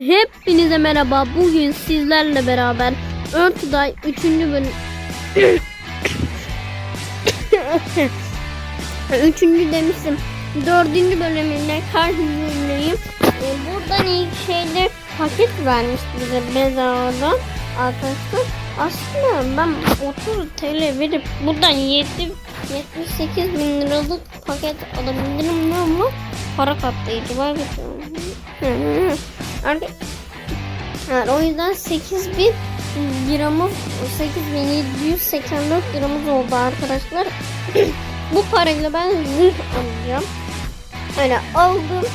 Hepinize merhaba. Bugün sizlerle beraber Örtüday 3. bölüm 3. demiştim. 4. bölümünde karşınızdayım. Ee, buradan ilk şeyde paket vermiş bize bedavadan arkadaşlar. Aslında ben 30 TL verip buradan 7 78 bin liralık paket alabilirim ama para katlayıcı var. Evet, o yüzden 8000 liramız 8784 liramız oldu arkadaşlar. Bu parayla ben zırh alacağım. Öyle aldım.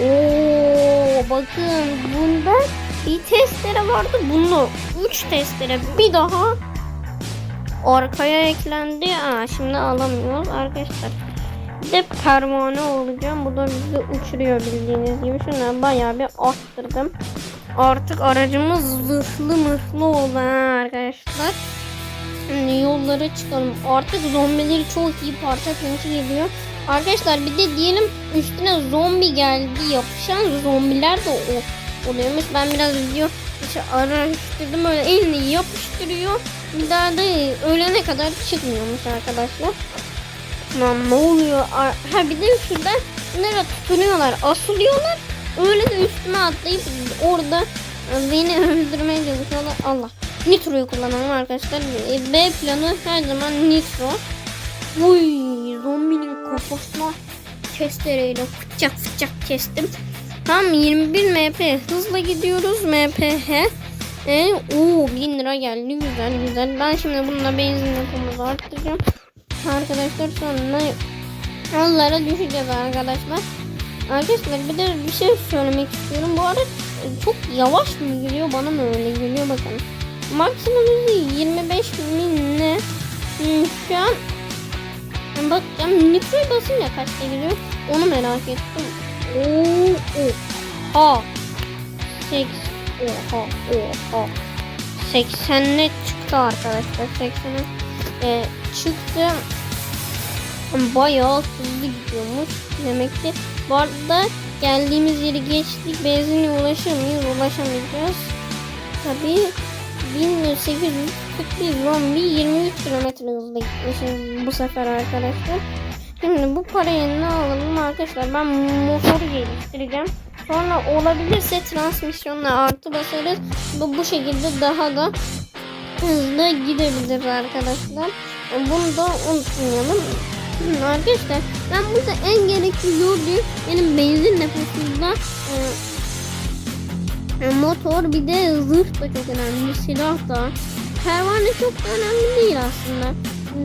Oo bakın bunda bir testere vardı. Bunu 3 testere bir daha arkaya eklendi. Aa, şimdi alamıyoruz arkadaşlar. De pervane olacağım. Bu da bizi uçuruyor bildiğiniz gibi. Şuna bayağı bir arttırdım. Artık aracımız zırhlı mırhlı oldu arkadaşlar. Şimdi yollara çıkalım. Artık zombileri çok iyi parça pinçi geliyor. Arkadaşlar bir de diyelim üstüne zombi geldi. Yapışan zombiler de o oluyormuş. Ben biraz video işte araştırdım. Öyle elini yapıştırıyor. Bir daha da ölene kadar çıkmıyormuş arkadaşlar. Lan ne oluyor? Ha bir de şuradan bunlara tutunuyorlar, asılıyorlar. Öyle de üstüme atlayıp orada beni öldürmeye çalışıyorlar. Allah. Nitro'yu kullanalım arkadaşlar. E, B planı her zaman Nitro. Uy zombinin kafasına testereyle fıçak fıçak kestim. Tam 21 MP hızla gidiyoruz. MPH. E, oo 1000 lira geldi. Güzel güzel. Ben şimdi bununla benzin yakımızı arttıracağım. Arkadaşlar sonra yollara düşeceğiz arkadaşlar. Arkadaşlar bir de bir şey söylemek istiyorum. Bu araç çok yavaş mı geliyor bana mı öyle geliyor bakın. Maksimum hızı 25 bin? Hmm, Şu an bakacağım nitroyu basınca kaçta geliyor onu merak ettim. Oo, oha. 8 oha oha. 80'le çıktı arkadaşlar. 80'e e, çıktı. Bayağı hızlı gidiyormuş. Demek ki bu arada geldiğimiz yeri geçtik. Benzinle ulaşamayız. Ulaşamayacağız. Tabii 1841 zombi 23 kilometre hızla gitmişiz bu sefer arkadaşlar. Şimdi bu parayı ne alalım arkadaşlar? Ben motoru geliştireceğim. Sonra olabilirse transmisyonla artı basarız. Bu, bu şekilde daha da hızlı gidebiliriz arkadaşlar. Bunu da unutmayalım. Arkadaşlar ben burada en gerekli gördüğüm benim benzin nefesinde e, motor bir de zırh da çok önemli. Silah da. Pervane çok da önemli değil aslında.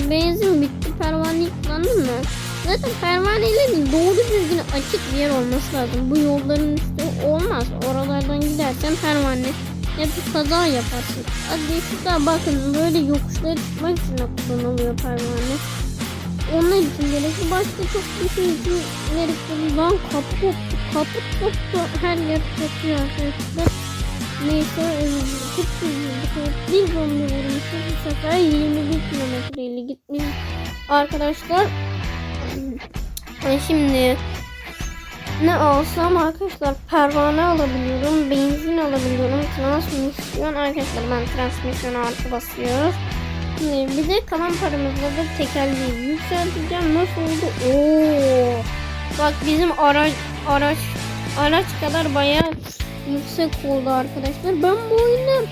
Benzin bitti. Pervaneyi kullandın mı? Zaten pervaneyle doğru düzgün açık bir yer olması lazım. Bu yolların üstü olmaz. Oralardan gidersen pervane ya bir kaza yaparsın. Şurada bakın böyle yokuşları çıkmak için kullanılıyor pervane. Onlar için gerekli. Başka çok bir şey için gerekli. Lan koptu. Kapı koptu. Her yer kopuyor arkadaşlar. Neyse. Çok hızlı. Bir zombi vurmuşuz. Bu sefer 21 kilometreyle gitmiş. Arkadaşlar. Şimdi ne alsam arkadaşlar pervane alabiliyorum, benzin alabiliyorum, transmisyon arkadaşlar ben transmisyona artı basıyoruz. Şimdi bir de kalan paramızla da tekerleği yükselteceğim. Nasıl oldu? Oo. Bak bizim araç araç araç kadar bayağı yüksek oldu arkadaşlar. Ben bu oyunu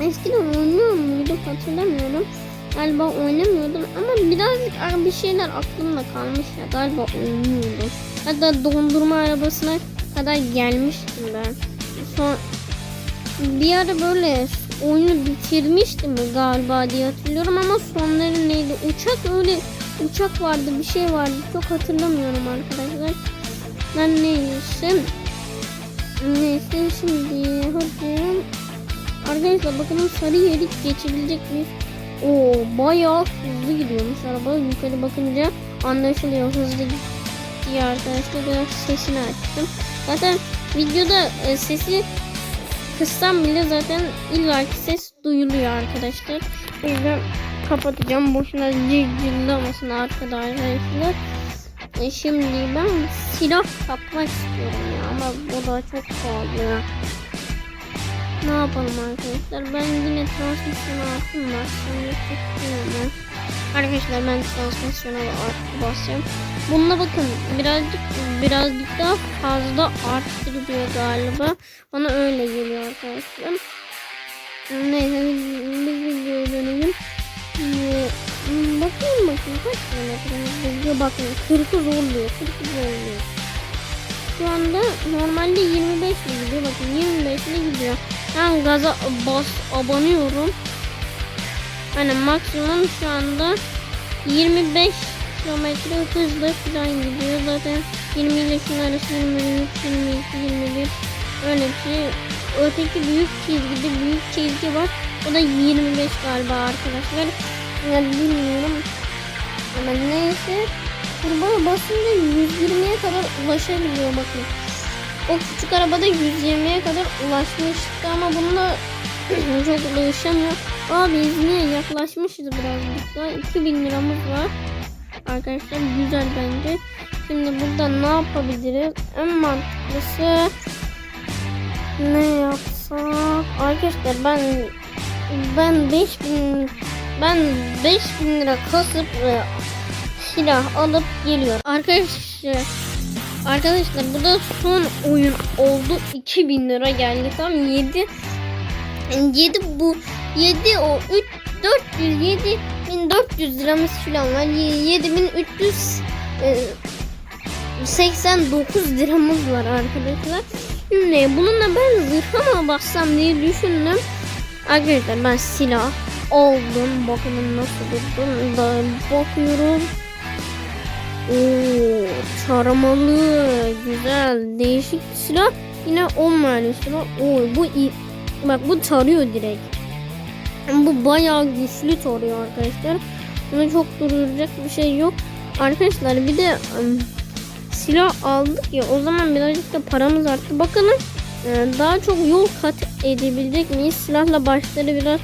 eskiden oynuyor muydum hatırlamıyorum. Galiba oynamıyordum ama birazcık bir şeyler aklımda kalmış ya galiba oynuyordum. Hatta dondurma arabasına kadar gelmiştim ben. Son bir ara böyle oyunu bitirmiştim galiba diye hatırlıyorum ama sonları neydi? Uçak öyle uçak vardı bir şey vardı çok hatırlamıyorum arkadaşlar. Ben neyse neyse şimdi hadi arkadaşlar bakalım sarı yeri geçebilecek miyiz? Oo bayağı hızlı gidiyormuş araba yukarı bakınca anlaşılıyor hızlı gidiyor arkadaşlar biraz sesini açtım. Zaten videoda e, sesi kıssam bile zaten illaki ses duyuluyor arkadaşlar. O yüzden kapatacağım. Boşuna cırcırlamasın arkada arkadaşlar. E şimdi ben silah kapmak istiyorum ya ama o da çok pahalı. Ne yapalım arkadaşlar? Ben yine transmisyona attım bassam yapıyorum. Arkadaşlar ben transmisyona artı basacağım. Bununla bakın birazcık birazcık daha fazla arttır diyor galiba. Bana öyle geliyor arkadaşlar. Neyse biz, videoya dönelim. Ee, bakayım bakayım kaç kilometre gidiyor bakın 40'ı zorluyor 40'ı zorluyor. Şu anda normalde 25 ile gidiyor bakın 25 ile gidiyor. Ben gaza bas abanıyorum. Hani maksimum şu anda 25 kilometre hızla falan gidiyor. Zaten 20 ile şunun arası 23, 22, 21 öyle bir şey. Öteki büyük çizgide büyük çizgi var. O da 25 galiba arkadaşlar. Yani bilmiyorum. Ama neyse. Kurbağa basınca 120'ye kadar ulaşabiliyor bakın. O küçük arabada 120'ye kadar ulaşmıştı ama bunda çok ulaşamıyor. Aa benzine yaklaşmışız birazcık daha. 2000 liramız var. Arkadaşlar güzel bence. Şimdi burada ne yapabiliriz? En mantıklısı ne yapsak? Arkadaşlar ben ben 5000 ben 5000 lira kasıp e, silah alıp geliyorum. Arkadaşlar Arkadaşlar bu da son oyun oldu. 2000 lira geldi. Tam 7 7 bu 7 o 3 400 7400 liramız falan var. 7300 e, 89 liramız var arkadaşlar. Şimdi bununla ben zırha mı bassam diye düşündüm. Arkadaşlar ben silah aldım. Bakın nasıl durdum. Bakıyorum. Oo, taramalı, güzel, değişik silah. Yine 10 mermi silah. Oo, bu. Bak bu tarıyor direkt. Bu bayağı güçlü tarıyor arkadaşlar. Buna çok duracak bir şey yok. Arkadaşlar bir de ım, silah aldık ya o zaman birazcık da paramız arttı. Bakalım e, daha çok yol kat edebilecek miyiz? Silahla başları biraz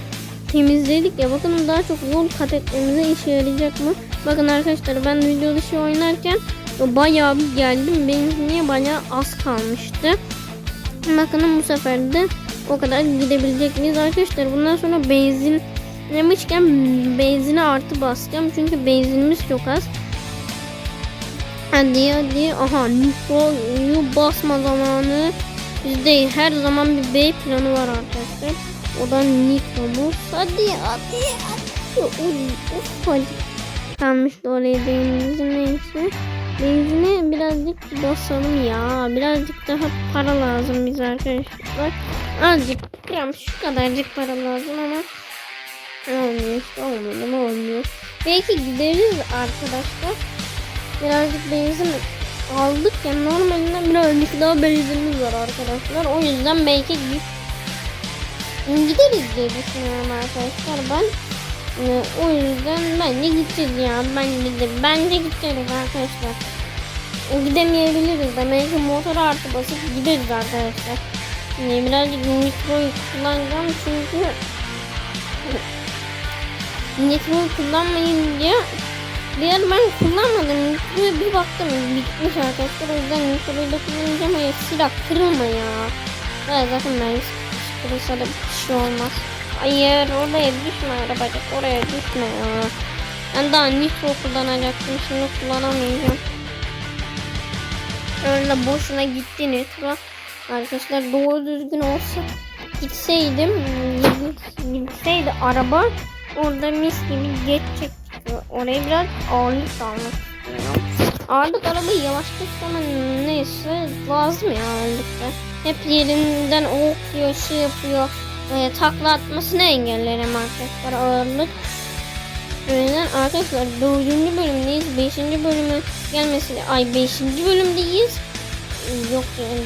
temizledik ya. Bakın daha çok yol kat etmemize işe yarayacak mı? Bakın arkadaşlar ben video dışı oynarken bayağı bir geldim. Benim niye bayağı az kalmıştı. Bakın bu sefer de o kadar gidebilecek miyiz arkadaşlar? Bundan sonra benzin demişken benzine artı basacağım. Çünkü benzinimiz çok az. Hadi hadi. Aha nitroyu basma zamanı. Bizde her zaman bir B planı var arkadaşlar. O da nitromuz. Hadi hadi hadi. Of hadi kalmıştı oraya benzin neyse. Benzine birazcık basalım ya. Birazcık daha para lazım bize arkadaşlar. Azıcık yani şu kadarcık para lazım ama olmuyor işte olmuyor mu olmuyor. Belki gideriz arkadaşlar. Birazcık benzin aldık ya normalinden birazcık daha benzinimiz var arkadaşlar. O yüzden belki gideriz diye düşünüyorum arkadaşlar ben. Ee, o yüzden bence gideceğiz ya. Bence de, bence gideceğiz arkadaşlar. Gidemeyebiliriz de belki motor artı basıp gideriz arkadaşlar. Şimdi birazcık nitroyu kullanacağım çünkü nitroyu kullanmayın diye diğer ben kullanmadım. Nitroyu bir baktım bitmiş arkadaşlar. O yüzden nitroyu da kullanacağım. Hayır silah kırılma ya. Evet zaten ben kırılsa da bir şey olmaz. Hayır oraya düşme arabacık oraya düşme ya. Ben daha nitro kullanacaktım şimdi kullanamayacağım. Öyle boşuna gitti nitro. Arkadaşlar doğru düzgün olsa gitseydim gitseydi araba orada mis gibi geçecektik. Oraya biraz ağırlık almak istiyorum. Ağırlık arabayı yavaşlatmak ama neyse lazım ya ağırlıkta. Hep yerinden okuyor şey yapıyor e, takla atmasını engellerim arkadaşlar ağırlık. Yüzden arkadaşlar 4. bölümdeyiz. 5. bölümü gelmesi ay 5. bölümdeyiz. Yok yani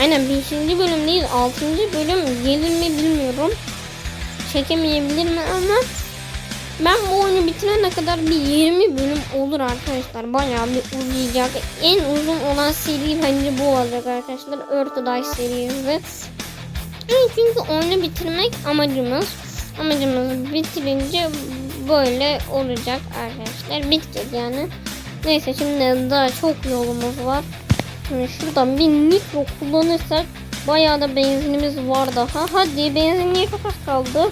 Aynen 5. bölümdeyiz. 6. bölüm gelir mi bilmiyorum. Çekemeyebilir mi ama ben bu oyunu bitirene kadar bir 20 bölüm olur arkadaşlar. Bayağı bir uzayacak. En uzun olan seri bence bu olacak arkadaşlar. Earth Dice serisi. Çünkü oyunu bitirmek amacımız. Amacımız bitirince böyle olacak arkadaşlar. Bitecek yani. Neyse şimdi daha çok yolumuz var. Şimdi şuradan bir nitro kullanırsak bayağı da benzinimiz var daha. Hadi benzinliğe çok az kaldı.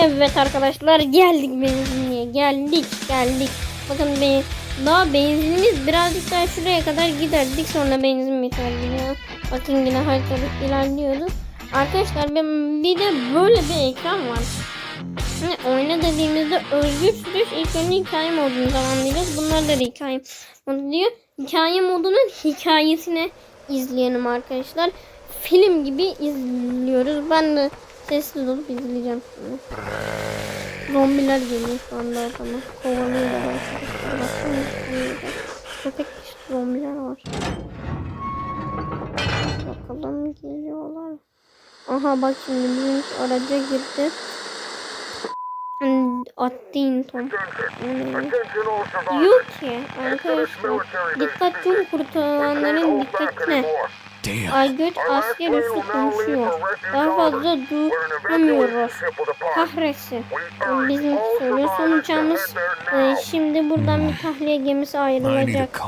Evet arkadaşlar geldik benzinliğe. Geldik geldik. Bakın be daha benzinimiz birazcık daha şuraya kadar giderdik sonra benzin biterdi ya. Bakın yine haritada ilerliyoruz. Arkadaşlar bir de böyle bir ekran var. Şimdi oyna dediğimizde özgür sürüş ilk önce hikaye modunu tamamlayacağız. Bunlar da hikaye modu diyor. Hikaye modunun hikayesini izleyelim arkadaşlar. Film gibi izliyoruz. Ben de sessiz olup izleyeceğim şimdi. Zombiler geliyor şu anda adamı. Kovalıyorlar. Köpek zombiler var. Bakalım geliyorlar. Aha bak şimdi bizim araca girdi. Attin Tom. Yok ki arkadaşlar. Dikkat tüm kurtulanların dikkatine. Aygöt asker üstü konuşuyor. Daha fazla duramıyoruz. Kahretsin. Bizim söylüyor. Son uçağımız e, şimdi buradan bir tahliye gemisi ayrılacak.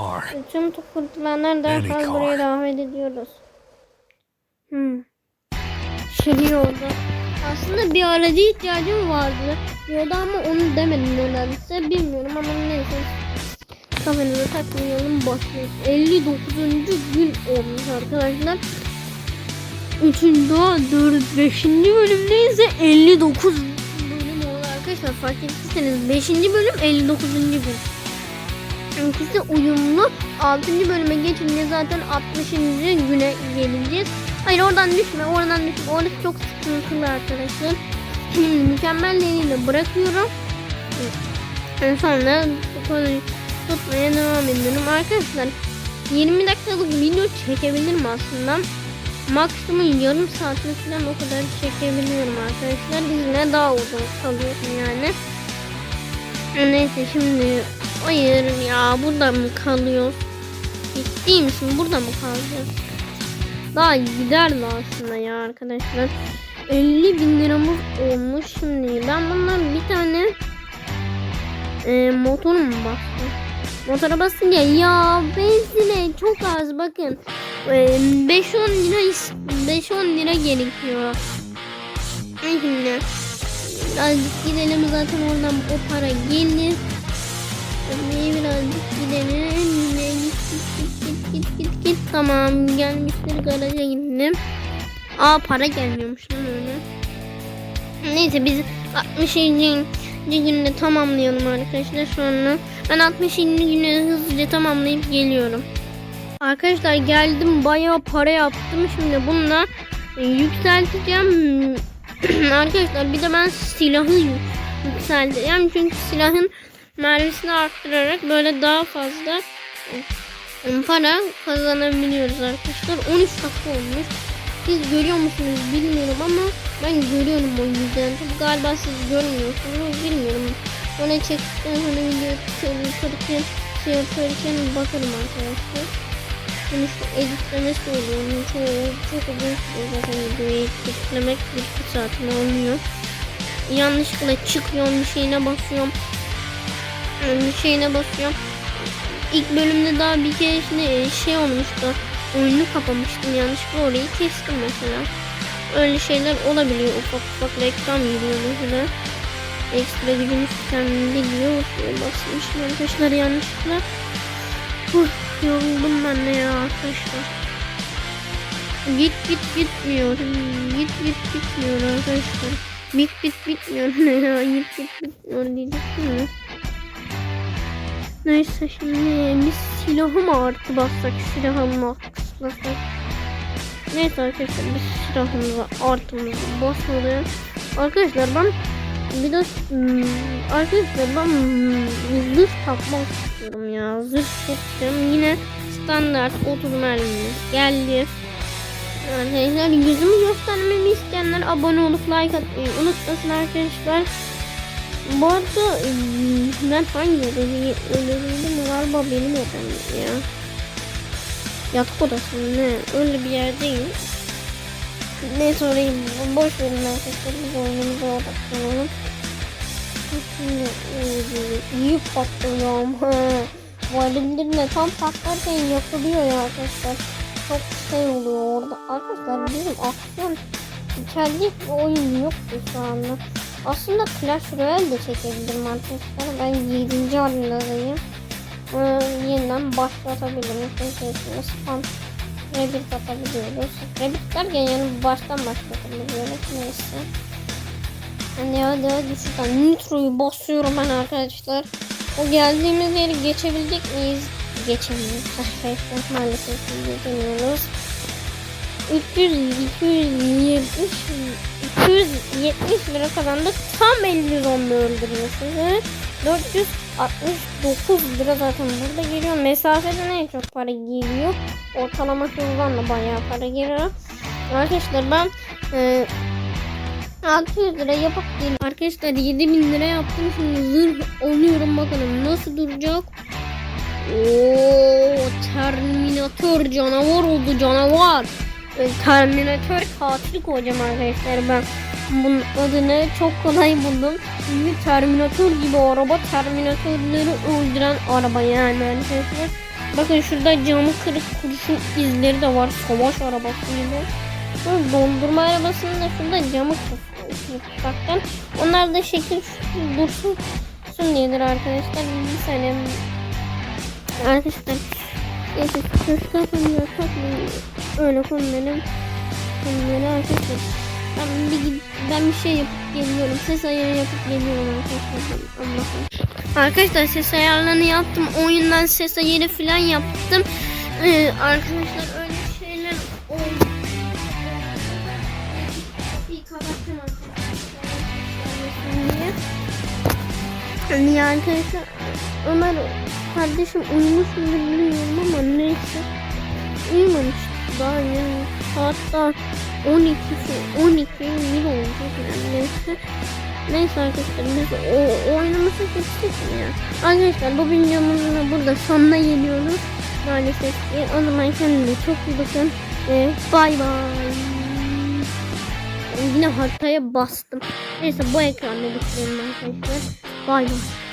Tüm kurtulanlar derhal buraya davet ediyoruz. Hmm. Şehir oldu. Aslında bir aracı ihtiyacım vardı. Diyordu ama onu demedim nedense. Bilmiyorum ama neyse. Kafanıza takmayalım başlıyoruz. 59. gün olmuş arkadaşlar. 3. 4. 5. bölümdeyiz de 59 bölüm oldu arkadaşlar. Fark ettiyseniz 5. bölüm 59. gün. İkisi uyumlu. 6. bölüme geçince zaten 60. güne geleceğiz. Hayır oradan düşme, oradan düşme. Orası çok sıkıntılı arkadaşlar. Şimdi mükemmel eliyle bırakıyorum. En sonra konuyu tutmaya devam ediyorum. Arkadaşlar 20 dakikalık video çekebilirim aslında. Maksimum yarım saatlik falan o kadar çekebiliyorum arkadaşlar. Yine daha uzun kalıyorum yani. Neyse şimdi hayır ya burada mı kalıyoruz? Ciddi misin? Burada mı kalacağız? Daha giderdi aslında ya arkadaşlar. 50 bin liramız olmuş şimdi. Ben bundan bir tane e, motor mu bastım? Motora basınca ya benzine çok az bakın. E, 5-10 lira is- 5-10 lira gerekiyor. Şimdi birazcık gidelim zaten oradan o para gelir. Birazcık gidelim. Yine git git. Tamam gelmiştir garaja gidelim. Aa para gelmiyormuş lan öyle. Neyse biz 67. günde tamamlayalım arkadaşlar sonra. Ben 67. günü hızlıca tamamlayıp geliyorum. Arkadaşlar geldim bayağı para yaptım. Şimdi bununla e, yükselteceğim. arkadaşlar bir de ben silahı yük- yükselteceğim. Çünkü silahın mermisini arttırarak böyle daha fazla para kazanabiliyoruz arkadaşlar. 13 dakika olmuş. Siz görüyor musunuz bilmiyorum ama ben görüyorum o yüzden. Galiba siz görmüyorsunuz bilmiyorum. Ona çektikten sonra video çalışırken şey yaparken bakarım arkadaşlar. Sonuçta editlemesi oluyor. Onun çoğu çok uzun sürüyor zaten videoyu editlemek bir iki saatini alıyor. Yanlışlıkla çıkıyorum bir şeyine basıyorum. Bir şeyine basıyorum. İlk bölümde daha bir kere şimdi şey olmuştu. Oyunu kapamıştım yanlışlıkla orayı kestim mesela. Öyle şeyler olabiliyor ufak ufak reklam giriyor mesela. Ekstra gücümüz diyor. Şuraya basmışım arkadaşlar yanlışlıkla. Huh, yoruldum ben de ya arkadaşlar. Git git bitmiyor. Git git bitmiyor arkadaşlar. Bit bit bitmiyor ya. Git git bitmiyor diyecektim mi? Neyse şimdi biz silahı mı artı bassak silahı mı. Neyse arkadaşlar biz silahımıza artımızı basmalı. Arkadaşlar ben bir de hmm, arkadaşlar ben zırh takmak istiyorum ya. Zırh çok. Yine standart 30 mermimiz geldi. Arkadaşlar yüzümü göstermemi isteyenler abone olup like atmayı unutmasın arkadaşlar. Bu arada hmm, ben hangi odayı önerildim galiba benim odam ya. Yatak odası ne? Öyle bir yerdeyim. Neyse orayı boş verin arkadaşlar. Biz oyunumuza odaklanalım. E, iyi patlıyor ama. Varildin de tam patlarken yakılıyor ya arkadaşlar. çok şey oluyor orada. Arkadaşlar bizim aksiyon içerdik oyun yoktu şu anda. Aslında Clash Royale de çekebilirim arkadaşlar. Ben 7. halindeyim. Ee, yeniden başlatabilirim. Çünkü spam Rabbit atabiliyoruz. Rabbit derken yani baştan başlatabiliyoruz. Neyse. Hadi hadi hadi şuradan nitroyu basıyorum ben arkadaşlar. O geldiğimiz yeri geçebildik miyiz? Geçemiyoruz arkadaşlar. Maalesef geçemiyoruz. 300, 270, 270 lira kazandık. Tam 50 zombi öldürmüşüz. 469 lira zaten burada geliyor. Mesafeden en çok para geliyor. Ortalama hızdan da bayağı para geliyor. Arkadaşlar ben e, 600 lira yapıp geliyorum. Arkadaşlar 7000 lira yaptım. Şimdi zırh oluyorum bakalım nasıl duracak. Oo, Terminator canavar oldu canavar. Terminator katil koyacağım arkadaşlar ben. Bunun adını çok kolay buldum. Çünkü Terminator gibi araba Terminatörleri öldüren araba yani arkadaşlar. Bakın şurada camı kırık kurşun izleri de var. Savaş arabası gibi. Şu dondurma arabasının da şurada camı kırıktan. Onlar da şekil dursun dursun diyedir arkadaşlar. Bir saniye. Arkadaşlar. Şu kafanı takmayın. Öyle konuları. Konuları arkadaşlar. Ben bir, ben bir şey yapıp geliyorum. Ses ayarı yapıp geliyorum arkadaşlar. Allah'ım. Arkadaşlar ses ayarlarını yaptım. Oyundan ses ayarı falan yaptım. Ee, arkadaşlar öyle şeyler oldu. Kapattım arkadaşlar. Ömer kardeşim uyumuş mu bilmiyorum ama neyse. Uyumamış saat daha 12 12 bir olacak yani neyse. Neyse arkadaşlar biz o, o oyunumuzu geçtik ya? Arkadaşlar bu videomuzun da burada sonuna geliyoruz. Maalesef ki o zaman kendinize çok iyi bakın. Ve bay bay. Yine haritaya bastım. Neyse bu ekranda bitirelim arkadaşlar. Bay bay.